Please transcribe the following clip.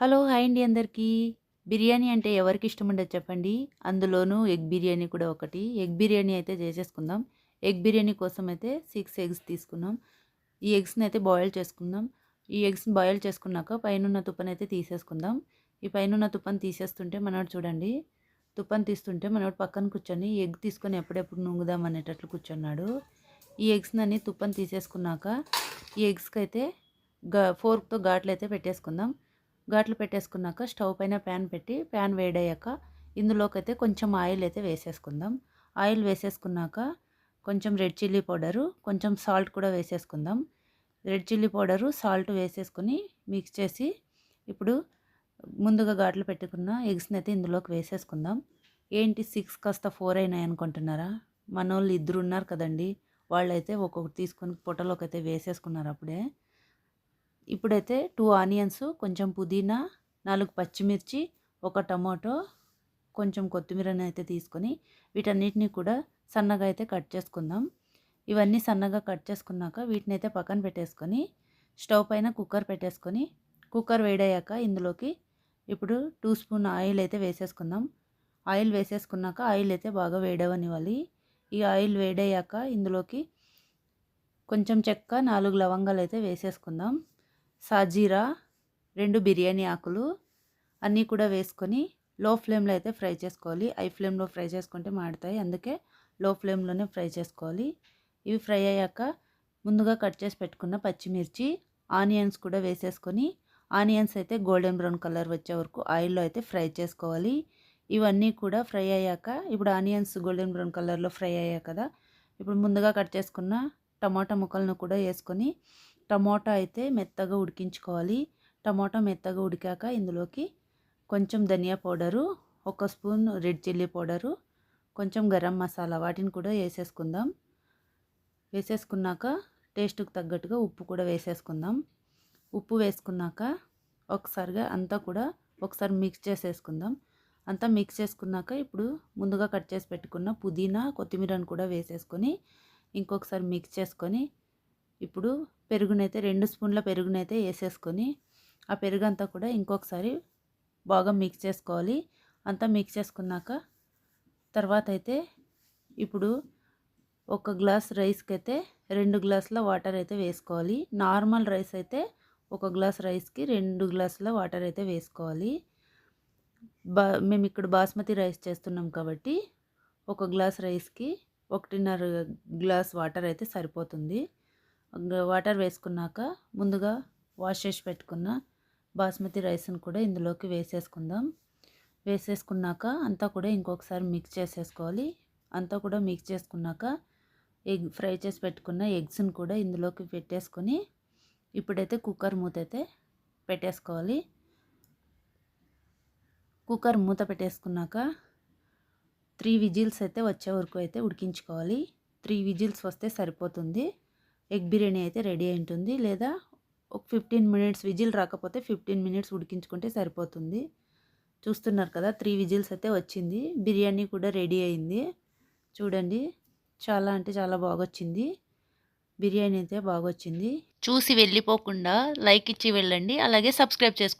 Hello hi అండి అందరికీ. బిర్యానీ అంటే ఎవరికి ఇష్టం ఉండదు చెప్పండి. అందులోనూ ఎగ్ బిర్యానీ కూడా ఒకటి. ఎగ్ బిర్యానీ అయితే చేసేసుకుందాం. ఎగ్ బిర్యానీ కోసం అయితే సిక్స్ ఎగ్స్ తీసుకున్నాం. ఈ ఎగ్స్ని అయితే బాయిల్ చేసుకుందాం. ఈ ఎగ్స్ని బాయిల్ చేసుకున్నాక పైనున్న తుప్పని అయితే తీసేసుకుందాం. ఈ పైన తుప్పని తీసేస్తుంటే మనోడు చూడండి. తుప్పని తీస్తుంటే మనోడు పక్కన కూర్చొని ఎగ్ తీసుకొని ఎప్పుడెప్పుడు నుంగుదాం అనేటట్లు కూర్చున్నాడు. ఈ ఎగ్స్ని అన్ని తుప్పని తీసేసుకున్నాక ఈ ఎగ్స్కి అయితే గా ఫోర్క్తో ఘాట్లు అయితే పెట్టేసుకుందాం. ఘాట్లు పెట్టేసుకున్నాక స్టవ్ పైన ప్యాన్ పెట్టి ప్యాన్ వేడయ్యాక ఇందులోకైతే కొంచెం ఆయిల్ అయితే వేసేసుకుందాం. ఆయిల్ వేసేసుకున్నాక కొంచెం రెడ్ చిల్లీ పౌడరు కొంచెం సాల్ట్ కూడా వేసేసుకుందాం. రెడ్ చిల్లీ పౌడరు సాల్ట్ వేసేసుకొని మిక్స్ చేసి ఇప్పుడు ముందుగా ఘాట్లు పెట్టుకున్న ఎగ్స్ని అయితే ఇందులోకి వేసేసుకుందాం. ఏంటి సిక్స్ కాస్త ఫోర్ అయినాయి అనుకుంటున్నారా? మన వాళ్ళు ఇద్దరు ఉన్నారు కదండి. వాళ్ళైతే ఒక్కొక్కటి తీసుకొని పొట్టలోకి అయితే వేసేసుకున్నారు అప్పుడే. ఇప్పుడైతే టూ ఆనియన్స్ కొంచెం పుదీనా నాలుగు పచ్చిమిర్చి ఒక టమాటో కొంచెం కొత్తిమీరని అయితే తీసుకొని వీటన్నిటిని కూడా సన్నగా అయితే కట్ చేసుకుందాం. ఇవన్నీ సన్నగా కట్ చేసుకున్నాక వీటిని అయితే పక్కన పెట్టేసుకొని స్టవ్ పైన కుక్కర్ పెట్టేసుకొని కుక్కర్ వేడయ్యాక ఇందులోకి ఇప్పుడు టూ స్పూన్ ఆయిల్ అయితే వేసేసుకుందాం. ఆయిల్ వేసేసుకున్నాక ఆయిల్ అయితే బాగా వేడవనివ్వాలి. ఈ ఆయిల్ వేడయ్యాక ఇందులోకి కొంచెం చెక్క నాలుగు లవంగాలు అయితే వేసేసుకుందాం. సాజీరా రెండు బిర్యానీ ఆకులు అన్నీ కూడా వేసుకొని లో ఫ్లేమ్లో అయితే ఫ్రై చేసుకోవాలి. హై ఫ్లేమ్లో ఫ్రై చేసుకుంటే మాడతాయి. అందుకే లో ఫ్లేమ్లోనే ఫ్రై చేసుకోవాలి. ఇవి ఫ్రై అయ్యాక ముందుగా కట్ చేసి పెట్టుకున్న పచ్చిమిర్చి ఆనియన్స్ కూడా వేసేసుకొని ఆనియన్స్ అయితే గోల్డెన్ బ్రౌన్ కలర్ వచ్చే వరకు ఆయిల్లో అయితే ఫ్రై చేసుకోవాలి. ఇవన్నీ కూడా ఫ్రై అయ్యాక ఇప్పుడు ఆనియన్స్ గోల్డెన్ బ్రౌన్ కలర్లో ఫ్రై అయ్యాయి కదా ఇప్పుడు ముందుగా కట్ చేసుకున్న టమాటా ముక్కలను కూడా వేసుకొని టమోటా అయితే మెత్తగా ఉడికించుకోవాలి. టమోటా మెత్తగా ఉడికాక ఇందులోకి కొంచెం ధనియా పౌడరు ఒక స్పూన్ రెడ్ చిల్లీ పౌడరు కొంచెం గరం మసాలా వాటిని కూడా వేసేసుకుందాం. వేసేసుకున్నాక టేస్ట్కి తగ్గట్టుగా ఉప్పు కూడా వేసేసుకుందాం. ఉప్పు వేసుకున్నాక ఒకసారిగా అంతా కూడా ఒకసారి మిక్స్ చేసేసుకుందాం. అంతా మిక్స్ చేసుకున్నాక ఇప్పుడు ముందుగా కట్ చేసి పెట్టుకున్న పుదీనా కొత్తిమీరని కూడా వేసేసుకొని ఇంకొకసారి మిక్స్ చేసుకొని ఇప్పుడు పెరుగునైతే రెండు స్పూన్ల పెరుగునైతే వేసేసుకొని ఆ పెరుగు అంతా కూడా ఇంకొకసారి బాగా మిక్స్ చేసుకోవాలి. అంతా మిక్స్ చేసుకున్నాక తర్వాత అయితే ఇప్పుడు ఒక గ్లాస్ రైస్కి అయితే రెండు గ్లాసుల వాటర్ అయితే వేసుకోవాలి. నార్మల్ రైస్ అయితే ఒక గ్లాస్ రైస్కి రెండు గ్లాసుల వాటర్ అయితే వేసుకోవాలి. బా మేము ఇక్కడ బాస్మతి రైస్ చేస్తున్నాం కాబట్టి ఒక గ్లాస్ రైస్కి ఒకటిన్నర గ్లాస్ వాటర్ అయితే సరిపోతుంది. వాటర్ వేసుకున్నాక ముందుగా వాష్ చేసి పెట్టుకున్న బాస్మతి రైస్ని కూడా ఇందులోకి వేసేసుకుందాం. వేసేసుకున్నాక అంతా కూడా ఇంకొకసారి మిక్స్ చేసేసుకోవాలి. అంతా కూడా మిక్స్ చేసుకున్నాక ఎగ్ ఫ్రై చేసి పెట్టుకున్న ఎగ్స్ని కూడా ఇందులోకి పెట్టేసుకొని ఇప్పుడైతే కుక్కర్ మూత అయితే పెట్టేసుకోవాలి. కుక్కర్ మూత పెట్టేసుకున్నాక త్రీ విజిల్స్ అయితే వచ్చే వరకు అయితే ఉడికించుకోవాలి. త్రీ విజిల్స్ వస్తే సరిపోతుంది. ఎగ్ బిర్యానీ అయితే రెడీ అయి ఉంటుంది. లేదా ఒక ఫిఫ్టీన్ మినిట్స్ విజిల్ రాకపోతే ఫిఫ్టీన్ మినిట్స్ ఉడికించుకుంటే సరిపోతుంది. చూస్తున్నారు కదా త్రీ విజిల్స్ అయితే వచ్చింది. బిర్యానీ కూడా రెడీ అయింది. చూడండి చాలా అంటే చాలా బాగొచ్చింది. బిర్యానీ అయితే బాగా వచ్చింది చూసి వెళ్ళిపోకుండా లైక్ ఇచ్చి వెళ్ళండి. అలాగే సబ్స్క్రైబ్ చేసుకోండి.